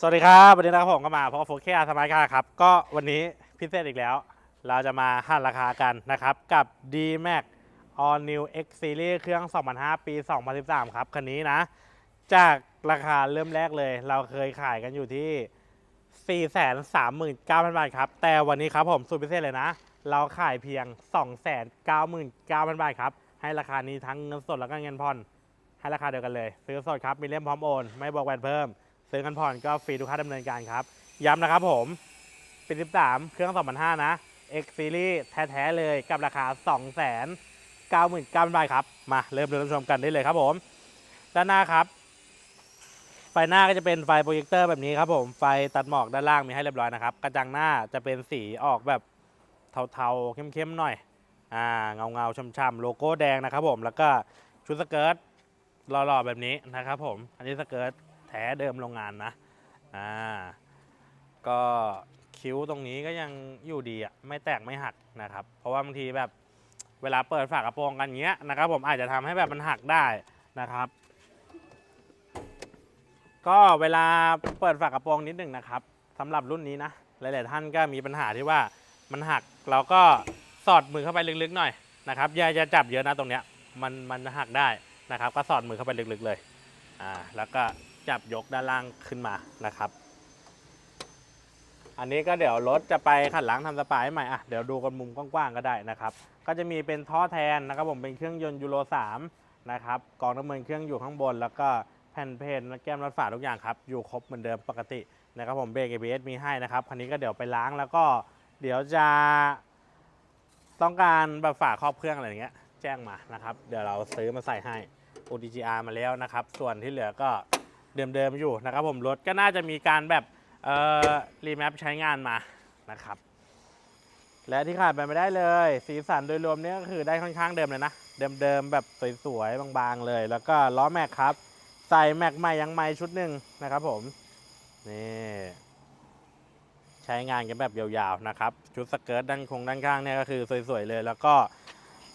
สวัสดีครับวันนี้นะครับผมก็มาเพราะโฟเคอาสมาร์ทคาร์ครับ ก็วันนี้พิเศษอีกแล้ว เราจะมาหั่นราคากันนะครับ กับ D Max All New X Series เครื่อง 2005 ปี 2013 ครับ คันนี้นะ จากราคาเริ่มแรกเลย เราเคยขายกันอยู่ที่ 439,000 บาทครับ แต่วันนี้ครับผมสุดพิเศษเลยนะ เราขายเพียง 299,000 บาทครับ ให้ราคานี้ทั้งเงินสดแล้วก็เงินผ่อนให้ราคาเดียวกันเลย ซื้อสดครับมีเล่มพร้อมโอน ไม่บอกแวนเพิ่ม ซื้อกันผ่อนก็ฟรีทุกค่าดำเนินการครับ ย้ำนะครับผมปี13 เครื่อง 2005 นะ X Series แท้ๆเลยกับราคา 299,000บาทครับ มาเริ่มเริ่มชมกันได้เลยครับผม ด้านหน้าครับ ไฟหน้าก็จะเป็นไฟโปรเจคเตอร์แบบนี้ครับผม ไฟตัดหมอกด้านล่างมีให้เรียบร้อยนะครับ กระจังหน้าจะเป็นสีออกแบบเทาๆเข้มๆหน่อย อ่าเงาเงาๆช่ำๆโลโก้แดงนะครับผม แล้วก็ชุดสเกิร์ตหล่อๆแบบนี้นะครับผม อันนี้สเกิร์ต แท้เดิมโรงงานนะอ่าก็คิ้วตรงนี้ก็ยังอยู่ดีอะไม่แตกไม่หักนะครับ เพราะว่าบางทีแบบเวลาเปิดฝากระโปรงกันเงี้ยนะครับ ผมอาจจะทำให้แบบมันหักได้นะครับ ก็เวลาเปิดฝากระโปรงนิดหนึ่งนะครับสำหรับรุ่นนี้นะหลายๆท่านก็มีปัญหาที่ว่ามันหักเราก็สอดมือเข้าไปลึกๆหน่อยนะครับอย่าจะจับเยอะนะตรงเนี้ยมันมันหักได้นะครับ ก็สอดมือเข้าไปลึกๆเลยอ่าแล้วก็ จับยกด้านล่างขึ้นมานะครับ อันนี้ก็เดี๋ยวรถจะไปขัดล้างทำสปายใหม่อะเดี๋ยวดูกันมุมกว้างๆก็ได้นะครับ ก็จะมีเป็นท่อแทนนะครับผมเป็นเครื่องยนต์ยูโร3นะครับกองน้ำมันเครื่องอยู่ข้างบน แล้วก็แผ่นเพจและแก้มรัดฝาทุกอย่างครับอยู่ครบเหมือนเดิมปกตินะครับผมเบรก ABS มีให้นะครับคันนี้ก็เดี๋ยวไปล้างแล้วก็เดี๋ยวจะต้องการแบบฝาครอบเครื่องอะไรอย่างเงี้ย แจ้งมานะครับ เดี๋ยวเราซื้อมาใส่ให้ ODGR มาแล้วนะครับ ส่วนที่เหลือก็ เดิมๆอยู่นะครับผมรถก็น่าจะมีการแบบเอ่อรีแมปใช้งานมานะครับ และที่ขาดไปไม่ได้เลย สีสันโดยรวมเนี่ยก็คือได้ค่อนข้างเดิมเลยนะ เดิมๆแบบสวยๆบางๆเลย แล้วก็ล้อแม็กครับ ใส่แม็กใหม่ยังใหม่ชุดหนึ่งนะครับผมนี่ใช้งานกันแบบยาวๆนะครับ ชุดสเกิร์ตด้านคงด้านข้างเนี่ยก็คือสวยๆเลย แล้วก็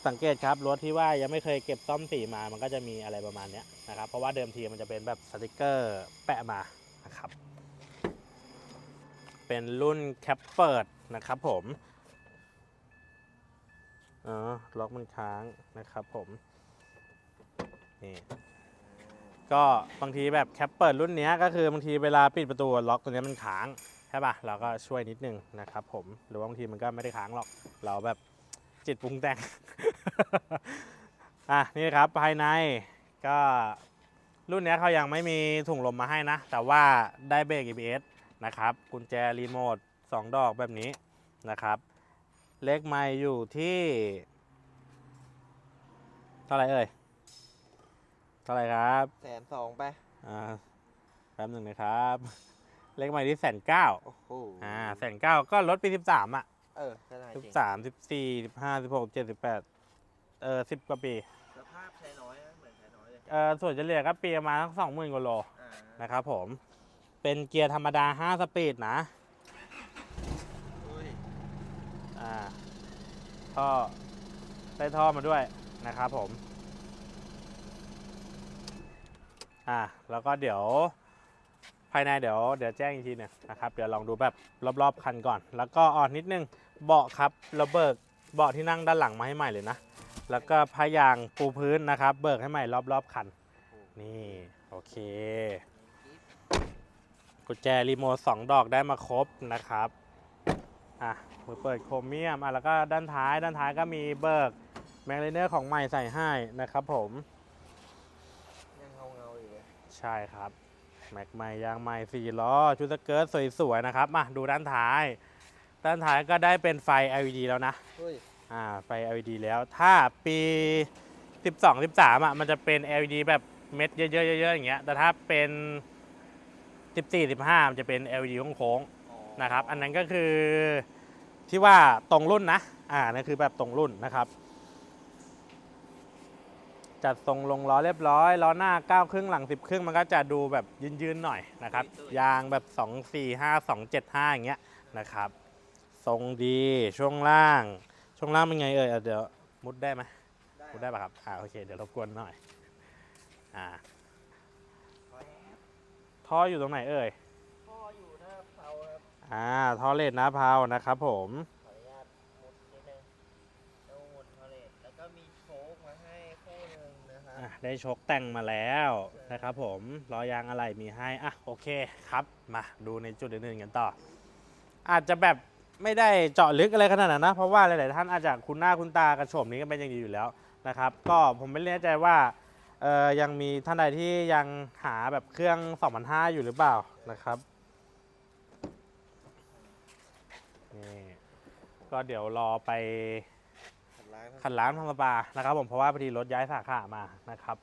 สังเกตครับรถที่ว่ายังไม่เคยเก็บซ่อมสีมา มันก็จะมีอะไรประมาณนี้นะครับ เพราะว่าเดิมทีมันจะเป็นแบบสติกเกอร์แปะมานะครับ เป็นรุ่นแคปเปิดนะครับผมอ๋อล็อกมันค้างนะครับผมนี่ก็บางทีแบบแคปเปิดรุ่นนี้ก็คือบางทีเวลาปิดประตูล็อกตัวนี้มันค้างใช่ปะเราก็ช่วยนิดนึงนะครับผมหรือว่าบางทีมันก็ไม่ได้ค้างหรอกเราแบบจิตปรุงแต่ง อะนี่ครับภายในก็รุ่นเนี้ยเขายังไม่มีถุงลมมาให้นะ แต่ว่าได้เบรก ABS นะครับกุญแจรีโมท2ดอกแบบนี้นะครับ เลขไม่อยู่ที่ เท่าไหร่เอ่ย เท่าไหร่ครับแสนสองไปอ่าแป๊บหนึ่งนะครับ เลขใหม่ที่แสนเก้าโอ้โหอ่าแสนเก้าก็ลดไปสิบสามอะเออก็ได้จสิบริงสามสิบสี่สิบห้าสิบหกเจ็ดสิบแปด เออสิบกว่าปีสภาพใช้น้อยนะเหมือนใช้น้อยเลยเออส่วนเฉลี่ยก็ปีประมาณสองหมื่นกว่าโลอ่านะครับผม เป็นเกียร์ธรรมดา 5 สปีดนะ อุ้ยอ่าท่อได้ท่อมาด้วยนะครับผม อ่า แล้วก็เดี๋ยว ภายในเดี๋ยวเดี๋ยวแจ้งอีกทีหนึงนะครับ เดี๋ยวลองดูแบบรอบๆคันก่อน แล้วก็อ่อนนิดนึงเบาะครับเราเบิกเบาะที่นั่งด้านหลังมาให้ใหม่เลยนะ แล้วก็พายางปูพื้นนะครับ เบิกให้ใหม่รอบๆคัน นี่ โอเค กุญแจรีโมทสองดอกได้มาครบนะครับ อะมือเปิดโครเมียม อะ แล้วก็ด้านท้าย ด้านท้ายก็มีเบิกแมกเลเนอร์ของใหม่ใส่ให้นะครับผม ยังเงาเงาๆอยู่เลย ใช่ครับ แม็กใหม่ยางใหม่สี่ล้อ ชุดสเกิร์ตสวยๆนะครับ มาดูด้านท้าย ด้านท้ายก็ได้เป็นไฟ LED แล้วนะเฮ้ย อ่าไฟ LED แล้วถ้าปี 12 13อะมันจะเป็น LED แบบเม็ดเยอะๆๆๆอย่างเงี้ยแต่ถ้าเป็น 14 15 มันจะเป็น LED โค้งๆอ๋อนะครับ อันนั้นก็คือที่ว่าตรงรุ่นนะ อ่านั่นคือแบบตรงรุ่นนะครับ จัดทรงลงล้อเรียบร้อย ล้อหน้า 9 ครึ่งหลัง 10 ครึ่งมันก็จะดูแบบยืนๆหน่อยนะครับ ยางแบบ 2 4 5 2 7 5 อย่างเงี้ยนะครับ ทรงดีช่วงล่าง ช่วงล่างเป็นไงเอ่ยอะเดี๋ยวมุดได้ไหมได้มุดได้ปะครับอ่าโอเคเดี๋ยวรบกวนหน่อยอ่าท่ออยู่ตรงไหนเอ่ยพ่ออ่าทอเลตนะพาวนะครับผมขออนุญาตมุดนิดนึงตู้หมุนเทาเลตแล้วก็มีโชคมาให้คู่หนึ่งนะครับอะได้ชกแต่งมาแล้วนะครับผมล้อยางอะไรมีให้อะโอเคครับมาดูในจุดอื่นๆกันต่อ อาจจะแบบ ไม่ได้เจาะลึกอะไรขนาดนั้นนะ เพราะว่าหลาย ๆ ท่านอาจจะคุ้นหน้าคุ้นตากระโฉมนี้กันเป็นอย่างดีอยู่แล้วนะครับ ก็ผมไม่แน่ใจว่าเอ่อยังมีท่านใดที่ยังหาแบบเครื่อง 2005 อยู่หรือเปล่านะครับนี่ก็เดี๋ยวรอไปขัดล้างขัดล้างทำสปานะครับผมเพราะว่าพอดีรถย้ายสาขามานะครับ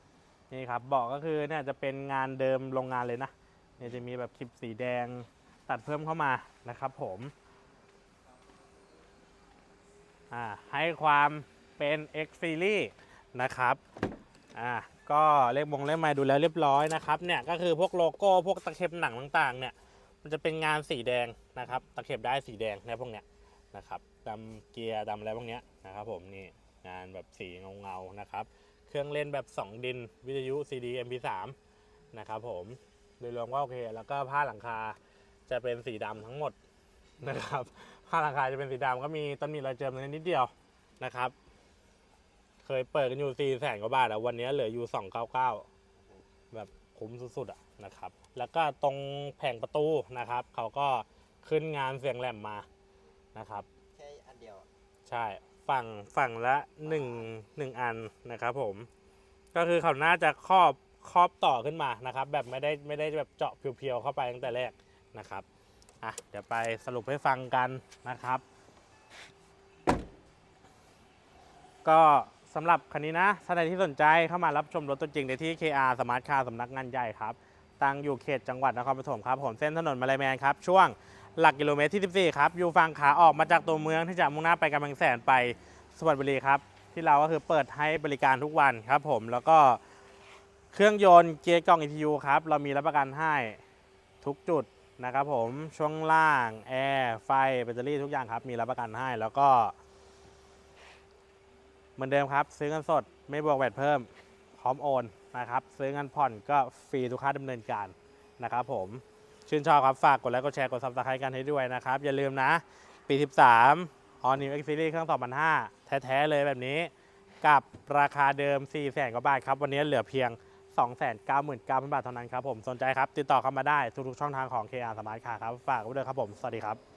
นี่ครับเบาะก็คือเนี่ยจะเป็นงานเดิมโรงงานเลยนะเนี่ยจะมีแบบคลิปสีแดงตัดเพิ่มเข้ามานะครับผม ให้ความเป็น X Series นะครับอ่าก็เลขมงเลขไม้ดูแล้วเรียบร้อยนะครับเนี่ยก็คือพวกโลโก้พวกตะเข็บหนังต่างๆเนี่ยมันจะเป็นงานสีแดงนะครับตะเข็บได้สีแดงเนี่ยพวกเนี้ยนะครับดำเกียร์ดำอะไรพวกเนี้ยนะครับผมนี่งานแบบสีเงาๆนะครับเครื่องเล่นแบบ 2 ดินวิทยุ CD MP3 นะครับผมโดยรวมก็โอเคแล้วก็ผ้าหลังคาจะเป็นสีดำทั้งหมดนะครับ ผ้าหลังคาจะเป็นสีดำก็มีต้นมีรอยเจิมนิดเดียวนะครับ เคยเปิดกันอยู่4ี่แสนกว่าบาทอะวันนี้เหลืออยู่299แบบคุ้มสุดๆอะนะครับ แล้วก็ตรงแผงประตูนะครับ เขาก็ขึ้นงานเสียงแหลมมานะครับ แค่อันเดียวอะใช่ฝั่งฝั่งละหนึ่งหนึ่งอันนะครับผม ก็คือเขาน่าจะครอบครอบต่อขึ้นมานะครับ แบบไม่ได้ไม่ได้แบบเจาะเพียวๆเข้าไปตั้งแต่แรกนะครับ อะเดี๋ยวไปสรุปให้ฟังกันนะครับ ก็สำหรับคันนี้นะท่านใดที่สนใจเข้ามารับชมรถตัวจริงได้ที่ KR Smart Car สำนักงานใหญ่ครับตั้งอยู่เขตจังหวัดนครปฐมครับผมเส้นถนนมาลายแมนครับ ช่วงหลักกิโลเมตรที่ 14 ครับ อยู่ฝั่งขาออกมาจากตัวเมืองที่จะมุ่งหน้าไปกำแพงแสนไปสวัสดิ์บุรีครับ ที่เราก็คือเปิดให้บริการทุกวันครับผมแล้วก็เครื่องยนต์เกียร์กล่อง ECU ครับ เรามีรับประกันให้ทุกจุด นะครับผมช่วงล่าง แอร์ ไฟแบตเตอรี่ทุกอย่างครับ มีรับประกันให้แล้วก็ เหมือนเดิมครับ ซื้อเงินสดไม่บวกแวดเพิ่ม พร้อมโอนนะครับ ซื้อเงินผ่อนก็ฟรีทุกค่าดำเนินการนะครับผมชื่นชอบครับ ฝากกดไลค์กดแชร์กดซับสไครต์กันให้ด้วยนะครับ อย่าลืมนะ ปี 13 All New X Series เครื่อง 2005 แท้ ๆ เลยแบบนี้ กับราคาเดิม 4 0 0 0 0 0กว่าบาทครับ วันนี้เหลือเพียง 299,000 บาทเท่านั้นครับผม สนใจครับ ติดต่อเข้ามาได้ทุกๆช่องทางของ KR Smart Car ครับ ฝากไว้ด้วยครับผม สวัสดีครับ